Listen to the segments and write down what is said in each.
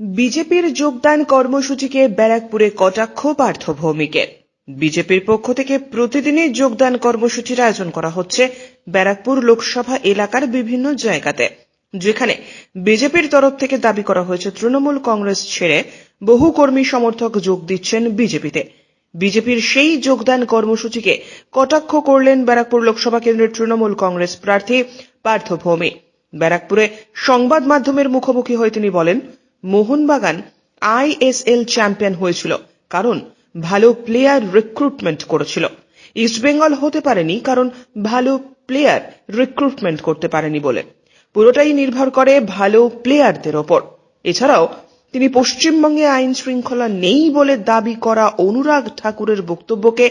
বিজেপির যোগদান কর্মসূচিকে ব্যারাকপুরে কটাক্ষ পার্থভৌমিকের বিজেপির পক্ষ থেকে প্রতিদিনই যোগদান কর্মসূচির আয়োজন করা হচ্ছে ব্যারাকপুর লোকসভা এলাকার বিভিন্ন জায়গাতে, যেখানে বিজেপির তরফ থেকে দাবি করা হয়েছে তৃণমূল কংগ্রেস ছেড়ে বহু কর্মী সমর্থক যোগ দিচ্ছেন বিজেপিতে। বিজেপির সেই যোগদান কর্মসূচিকে কটাক্ষ করলেন ব্যারাকপুর লোকসভা কেন্দ্রের তৃণমূল কংগ্রেস প্রার্থী পার্থ ভৌমি ব্যারাকপুরে সংবাদ মাধ্যমের মুখোমুখি হয়ে তিনি বলেন মোহনবাগান আইএসএল চ্যাম্পিয়ন হয়েছিল, কারণ ভালো প্লেয়ার রিক্রুটমেন্ট করেছিল। ইস্টবেঙ্গল হতে পারেনি, কারণ ভালো প্লেয়ার রিক্রুটমেন্ট করতে পারেনি বলে। পুরোটাই নির্ভর করে ভালো প্লেয়ারদের ওপর। এছাড়াও, তিনি পশ্চিমবঙ্গে আইন শৃঙ্খলা নেই বলে দাবি করা অনুরাগ ঠাকুরের বক্তব্যকে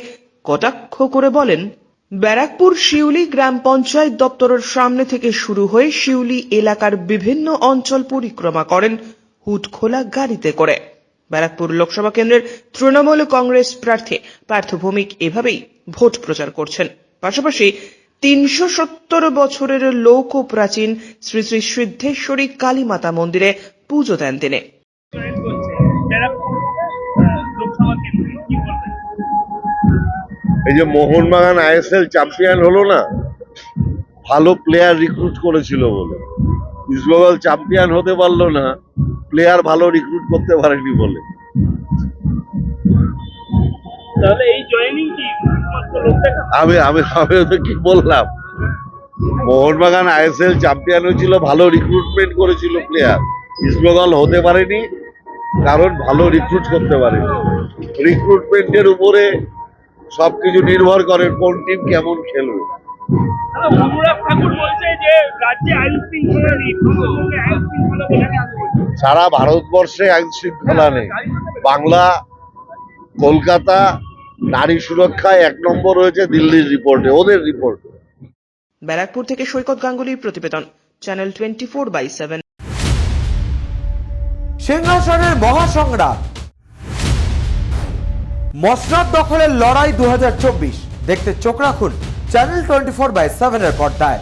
কটাক্ষ করে বলেন, ব্যারাকপুর শিউলি গ্রাম পঞ্চায়েত দপ্তরের সামনে থেকে শুরু হয়ে শিউলি এলাকার বিভিন্ন অঞ্চল পরিক্রমা করেন হুটখোলা গাড়িতে করে। ব্যারাকপুর লোকসভা কেন্দ্রের তৃণমূল কংগ্রেস প্রার্থী পার্থ ভৌমিক এভাবেই ভোট প্রচার করছেন। পাশাপাশি তিনশো সত্তর বছরের লৌক প্রাচীন শ্রী শ্রী সিদ্ধেশ্বরী কালীমাতা মন্দিরে পুজো দেন তিনি। এই যে মোহনবাগান আইএসএল চ্যাম্পিয়ন হলো না, ভালো প্লেয়ার রিক্রুট করেছিল বলে। ইস্টবেঙ্গল চ্যাম্পিয়ন হতে পারল না। প্লেয়ার ভালো রিক্রুট করতে পারেনি বলে। আমি আমি আমি তো কি বললাম? মোহনবাগান আইএসএল চ্যাম্পিয়ন হয়েছিল ভালো রিক্রুটমেন্ট করেছিল প্লেয়ার ইস্টবেঙ্গল হতে পারেনি কারণ ভালো রিক্রুট করতে পারেনি। রিক্রুটমেন্টের উপরে সব কিছু নির্ভর করে কোন টিম কেমন খেলবে। অনুরাগ ঠাকুর বলছে যে রাজ্যে আইন শৃঙ্খলা আইন শৃঙ্খলা কোথায় আছে বলছে। সারা ভারতবর্ষে আইন শৃঙ্খলা নেই। বাংলা কলকাতা নারী সুরক্ষায় এক নম্বর হয়েছে দিল্লির রিপোর্টে ওদের রিপোর্ট। ব্যারাকপুর থেকে সৈকত গাঙ্গুলির প্রতিবেদন channel twenty four by seven. সিংহাসনের মহাসংগ্রাম। মসনাদ দখলের লড়াই দু হাজার চব্বিশ। দেখতে চোখ রাখুন চ্যানেল টোয়েন্টি ফোর বাই সেভেনের পর্দায়।